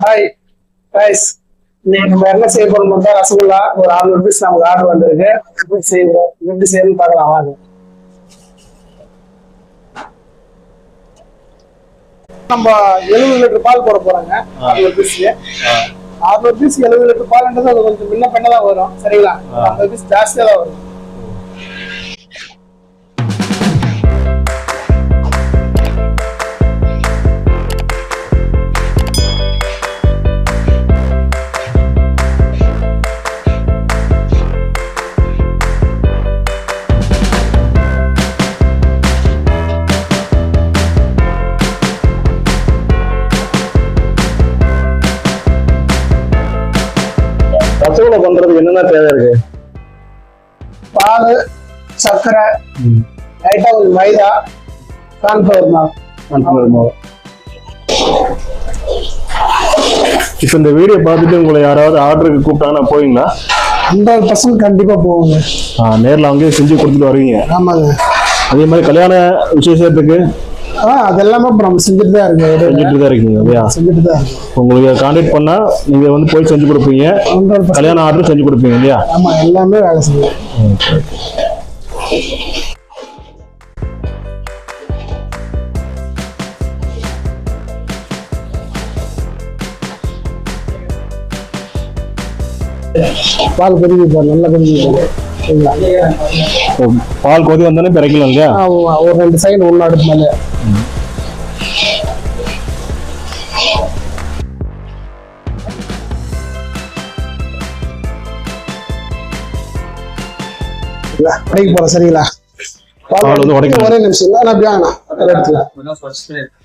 Hi guys இன்னைக்கு நம்ம என்ன செய்ய போறோம் பார்த்தா ரசகுல்லா ஒரு ஆறுநூறு பீஸ் நமக்கு ஆர்டர் வந்திருக்கு. எப்படி செய்யணும் எப்படி செய்யணும்னு பார்க்கலாம் வாங்க. நம்ம எழுபது லிட்டர் பால் போட போறாங்க அறுநூறு பீஸ்க்கு அறுநூறு பீஸ் எழுபது லிட்டர் பால்ன்றது அது கொஞ்சம் முன்ன பண்ண தான் வரும் சரிங்களா? ஐம்பது பீஸ் ஜாஸ்தியா தான் வரும். பண்றதுக்கு என்னென்ன தேவை இருக்கு? பால் சர்க்கரை லைட்டா கொஞ்சம் மைதா கான்ஃபிளவர் மாவு. இப்போ இந்த வீடியோ பார்த்துட்டு உங்களை யாராவது ஆர்டருக்கு கூப்பிட்டாங்கன்னா போவீங்களா? ஹண்ட்ரட் பர்சன்ட் கண்டிப்பா போகுங்க ஆ, நேர்ல அங்கேயே செஞ்சு கொடுத்துட்டு வருவீங்க. ஆமாங்க. அதே மாதிரி கல்யாண விசேஷத்துக்கு அது எல்லாமே இப்போ நம்ம செஞ்சுட்டு தான் இடையில. செஞ்சுட்டு தான் இருக்கீங்க இல்லையா? செஞ்சுட்டு தான் உங்களுக்கு கான்டாக்ட் பண்ணா நீங்க வந்து போய் செஞ்சு கொடுப்பீங்க. ஹண்ட்ரட் பர்சன்ட் கல்யாண ஆர்டர் செஞ்சு கொடுப்பீங்க இல்லையா? ஆமா எல்லாமே வேலை செய்யும் பால் கொதிக்க பாரு நல்லா கொதிக்க பால் கொதி வந்தானே பிறக்கலாம் இல்லையா? ஒரு ரெண்டு செகண்ட் ஒன்று அடுப்பு மேலே. உடைக்க போறோம் சரிங்களா? பால் வந்து. ஒரே நிமிஷம் தான். நான் பியாங்கண்ணா எடுத்துக்கலாம்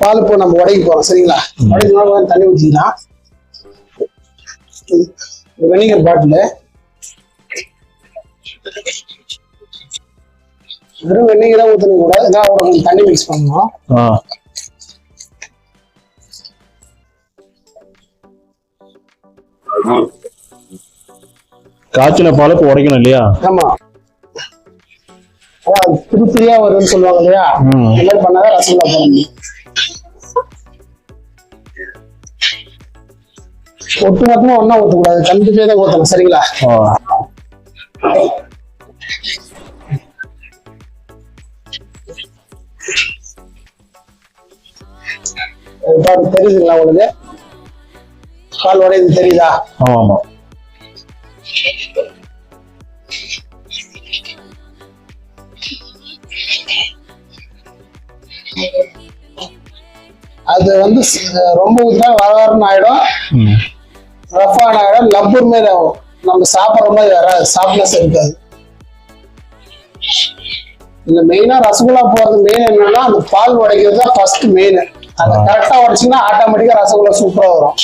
பால் இப்போ நம்ம உடைக்க போறோம் சரிங்களா? உடைக்கணும் தண்ணி ஊற்றிக்கலாம் வெனிகர் பாட்டில் வெறும் வெந்நீர் தான் ஊற்றணும் கூட. இதான் ஒரு தண்ணி மிக்ஸ் பண்ணணும். காய்ச்சின பால் இப்போ உடைக்கணும் இல்லையா? ஆமா. திரு திரியா வருதுன்னு சொல்லுவாங்க இல்லையா. இந்த மாதிரி பண்ணாதான் ரசகுல்லா போடணும். ஒட்டு மொத்தமா ஒண்ணா ஊத்தக்கூடாது. கண்டிப்பா தான் ஊத்தணும். சரிங்களா? பாரு தெரியுதுங்களா உங்களுக்கு? கால் உடையுது தெரியுதா? ஆமா ஆமா அது வந்து ரொம்ப வர வரன்னு ஆயிடும். ரஃபான ஆயிடும். லப்பர் மாதிரி ஆகும். நம்ம சாப்பிடுற மாதிரி வராது. சாஃப்ட்னஸ் இருக்காது. இதுல மெயினா ரசகுல்லா போறது மெயின் என்னன்னா அந்த பால் உடைக்கிறது தான் ஃபர்ஸ்ட் மெயின் அதை கரெக்டா உடைச்சிங்கன்னா ஆட்டோமேட்டிக்கா ரசகுல்லா சூப்பரா வரும்.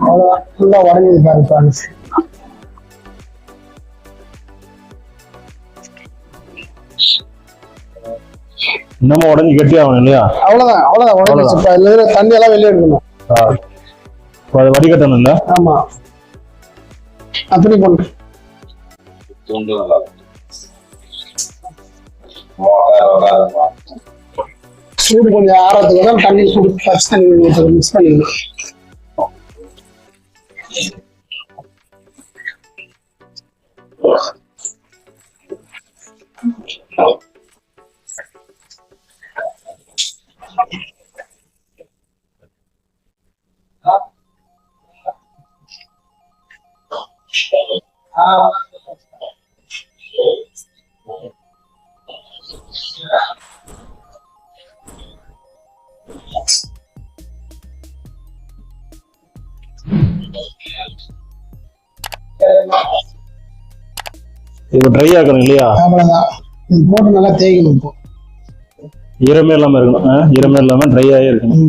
அவ்வளவுதான் ஃபுல்லா உடஞ்சது பாரு பாருங்க இன்னமும் உடஞ்சி கட்டி ஆகணும் இல்லையா? அவ்வளவுதான் அவ்வளவுதான் உடஞ்சிச்சு இப்ப இதுல தண்ணி எல்லாம் வெளியே எடுக்கணும். அதை வடிகட்டணும் இல்ல ஆமா. அப்படி பண்ணு. சூடு கொஞ்சம் ஆறதுக்கு தான் தண்ணி சூடு ஃபர்ஸ்ட் தண்ணி மிக்ஸ் பண்ணிக்கணும் இது ட்ரை ஆக்கணும் இல்லையா? அவ்வளவுதான் இது போட்டு நல்லா தேய்க்கணும் இப்போ. ஈரமே இல்லாம இருக்கணும்? ஈரமே இல்லாம ட்ரை ஆகி இருக்கணும்.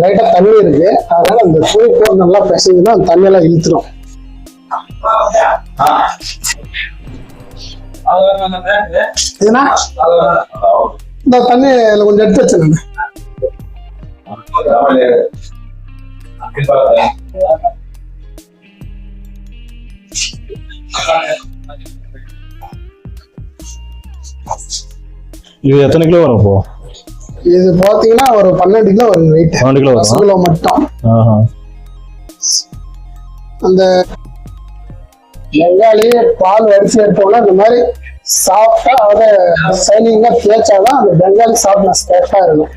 லைட்டா தண்ணி இருக்கு. அதனால அந்த புளி போர் நல்லா பிசைஞ்சுன்னா அந்த தண்ணியெல்லாம் இழுத்துரும். இந்த தண்ணி இதுல கொஞ்சம் எடுத்து வச்சிருங்க. இது எத்தனை கிலோ வரும் இப்போ? இது பாத்தீங்கன்னா ஒரு பன்னெண்டு கிலோ வரும் வெயிட் பன்னெண்டு கிலோ கிலோ மட்டும். அந்த வெங்காயி பால் வரிசை எடுத்தோம்னா இந்த மாதிரி சாஃப்டா அதை சைனிங்கா தேய்ச்சாதான் அந்த பெங்காலி சாஃப்ட்னஸ் கரெக்டா இருக்கும்.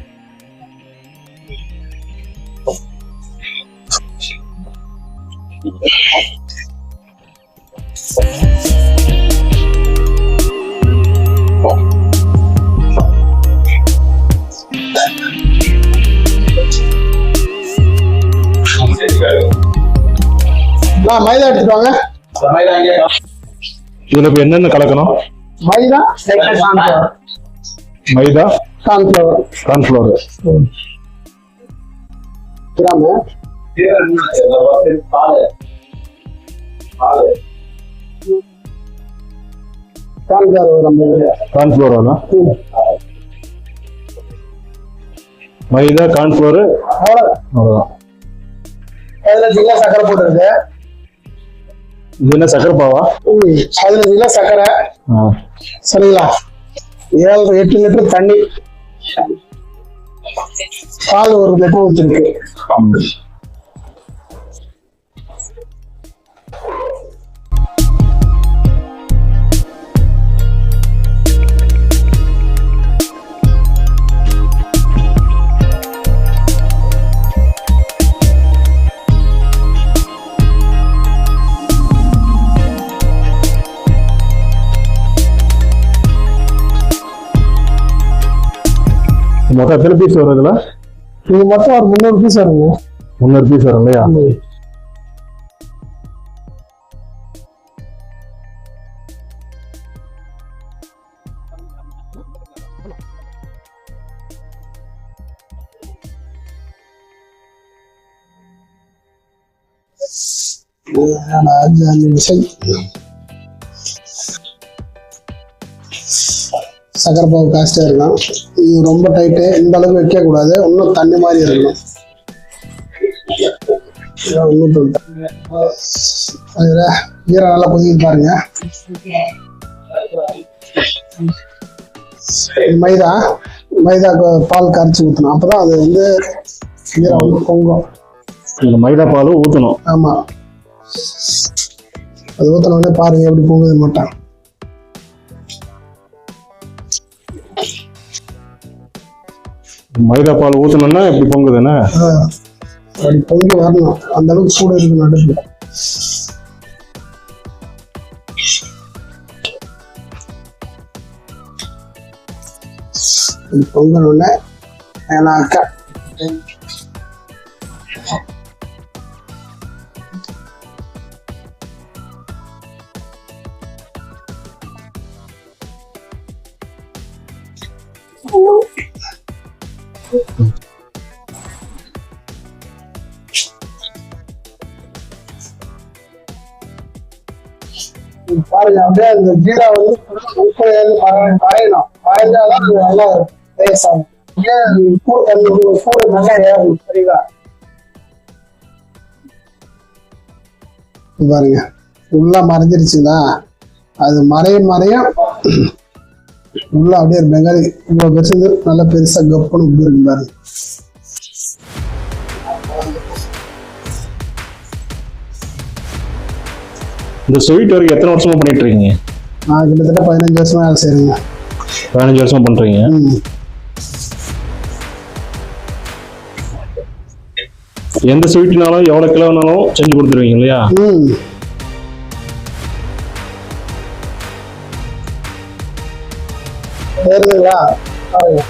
நான் மைதா எடுத்துட்டு வாங்க. இதுல இப்ப என்னென்ன கலக்கணும்? Maida maida cornflour cornflour gram ம். மைதா கார்ன்ஃபிளவர் அவ்வளவு அவ்வளவுதான். அதுல ஜில்லா சக்கரை போட்டுருக்கு. இது என்ன சக்கரை பாவா. அதுல ஜில்லா சக்கரை. சரிங்களா? ஏழு எட்டு லிட்டர் தண்ணி. பால் ஒரு லிட்டர் ஊற்றிருக்கு மொத்தம் எத்தனை பீஸ் வரும் இதுல? இது மொத்தம் ஒரு முந்நூறு பீஸ் வருங்க. முந்நூறு பீஸ் வரும் இல்லையா. சக்கரை பாவு காஸ்டா இருக்கும் இது ரொம்ப டைட்டு இந்த அளவுக்கு வைக்க கூடாது இன்னும் தண்ணி மாதிரி இருக்கணும். ஈரம் நல்லா கொதிக்குது பாருங்க. மைதா மைதா பால் கரைச்சி ஊற்றணும் அப்பதான் அது வந்து ஈரம் வந்து பொங்கும். இதுல மைதா பால் ஊத்தணும். ஆமா. அது ஊத்தின உடனே பாருங்க எப்படி பொங்குது மாட்டான் மைதா பால் ஊத்தணும்னா இப்படி பொங்குதுன்னு? அப்படி பொங்கி வரணும் அந்த அளவுக்கு சூடு இருக்கு பொங்கின உடனே ஏன்னாக்கா பாருங்க அப்படியே அந்த ஜீரா வந்து உப்பு மறையணும் மறைஞ்சாதான் அது நல்லா டேஸ்ட் ஆகும். ஏன் உப்பு தண்ணி நல்லா ஏறும் சரிங்களா? பாருங்க உள்ள மறைஞ்சிருச்சுங்களா அது மறைய மறைய உள்ள அப்படியே ஒரு பெங்காலி இவ்வளவு பெருசு நல்லா பெருசா கப்புன்னு உப்பு இருக்கு பாருங்க இந்த ஸ்வீட் வரைக்கும் எத்தனை வருஷமா பண்ணிட்டு இருக்கீங்க? நான் கிட்டத்தட்ட பதினஞ்சு வருஷமா வேலை செய்றேங்க. பதினஞ்சு வருஷமா பண்றீங்க? எந்த ஸ்வீட்னாலும் எவ்வளவு கிலோனாலும் செஞ்சு கொடுத்துருவீங்க இல்லையா? வருதுங்களா பாருங்க.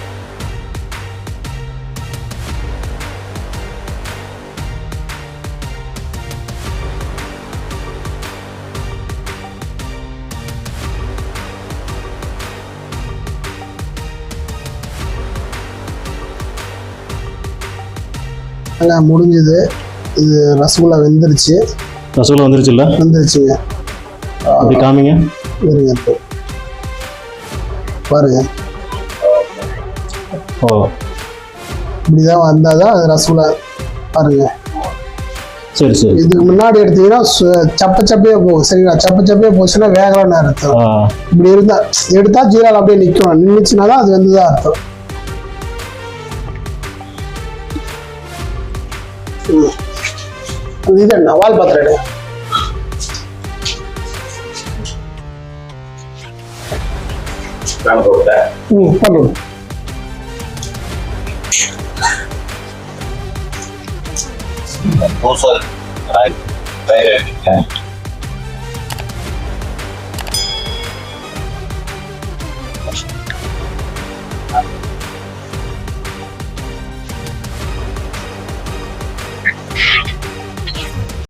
நல்லா முடிஞ்சது. இது ரசகுல்லா வெந்துருச்சு. ரசகுல்லா வந்துருச்சுல்ல? வந்துருச்சுங்க. அப்படி காமிங்க. இருங்க பாருங்க ஓ. இப்படிதான் வந்தாதான் அது ரசகுல்லா பாருங்க. சரி சரி. இதுக்கு முன்னாடி எடுத்தீங்கன்னா சப்ப சப்பையே போகும் சரிங்களா? சப்ப சப்பையே போச்சுன்னா வேகலன்னு அர்த்தம்? இப்படி இருந்தா எடுத்தா ஜீரால் அப்படியே நிற்கும் நின்றுச்சுன்னா தான் அது வெந்துதான் அர்த்தம்? ம். இது என்ன வால் பாத்திரம் எடு. ம் பண்ணுங்க பூசல்